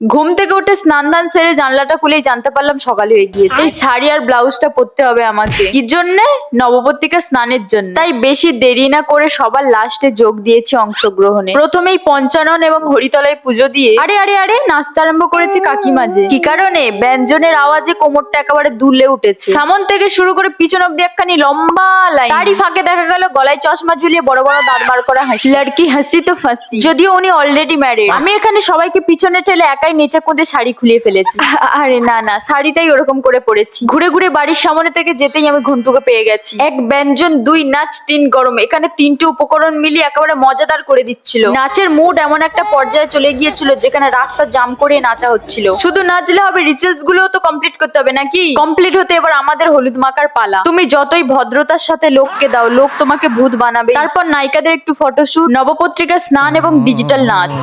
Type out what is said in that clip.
ঘুম থেকে উঠে স্নান দান সেরে জানলাটা খুলেই জানতে পারলাম সকাল হয়ে গিয়েছে। এই শাড়ি আর ব্লাউজটা পরতে হবে আমাকে। কি জন্য? নবপত্রিকা স্নানের জন্য। তাই বেশি দেরি না করে সবার লাস্টে যোগ দিয়েছি অংশগ্রহণে। প্রথমেই পঞ্চানন এবং হরিতলায় পুজো দিয়ে আরে আরে আরে নাস্তা আরম্ভ করেছে কাকিমা যে। কি কারণে? ব্যঞ্জনের আওয়াজে কোমরটা একেবারে দুলে উঠেছে। সামন থেকে শুরু করে পিছন অব্দি একখানি লম্বা লাইন তারই ফাঁকে দেখা গেল গলায় চশমা ঝুলিয়ে বড় বড় দাঁত বার করা হাসি। লড়কি হাসি তো ফাসি। যদিও উনি অলরেডি ম্যারিড আমি এখানে সবাইকে পিছনে ঠেলে একাই নিচে কুঁদে শাড়ি খুলিয়ে ফেলেছি। আরে না না শাড়িটাই ওরকম করে পরেছি। ঘুরে ঘুরে বাড়ির সামনে থেকে যেতেই আমি ঘন্টুকে পেয়ে গেছি। এক ব্যঞ্জন দুই নাচ তিন গরম। এখানে তিনটে উপকরণ মিলিয়ে একেবারে মজাদার করে দিচ্ছিল। নাচের মুড এমন একটা পর্যায়ে চলে গিয়েছিল যেখানে রাস্তা জাম করে নাচা হচ্ছিল। শুধু নাচলে হবে রিচুয়ালসগুলো তো কমপ্লিট করতে হবে নাকি? কমপ্লিট হতে এবার আমাদের হলুদ মাখার পালা। তুমি যতই ভদ্রতার সাথে লোককে দাও লোক তোমাকে ভূত বানাবে। তারপর নায়িকাদের একটু ফটোশুট নবপত্রিকা স্নান এবং ডিজিটাল নাচ।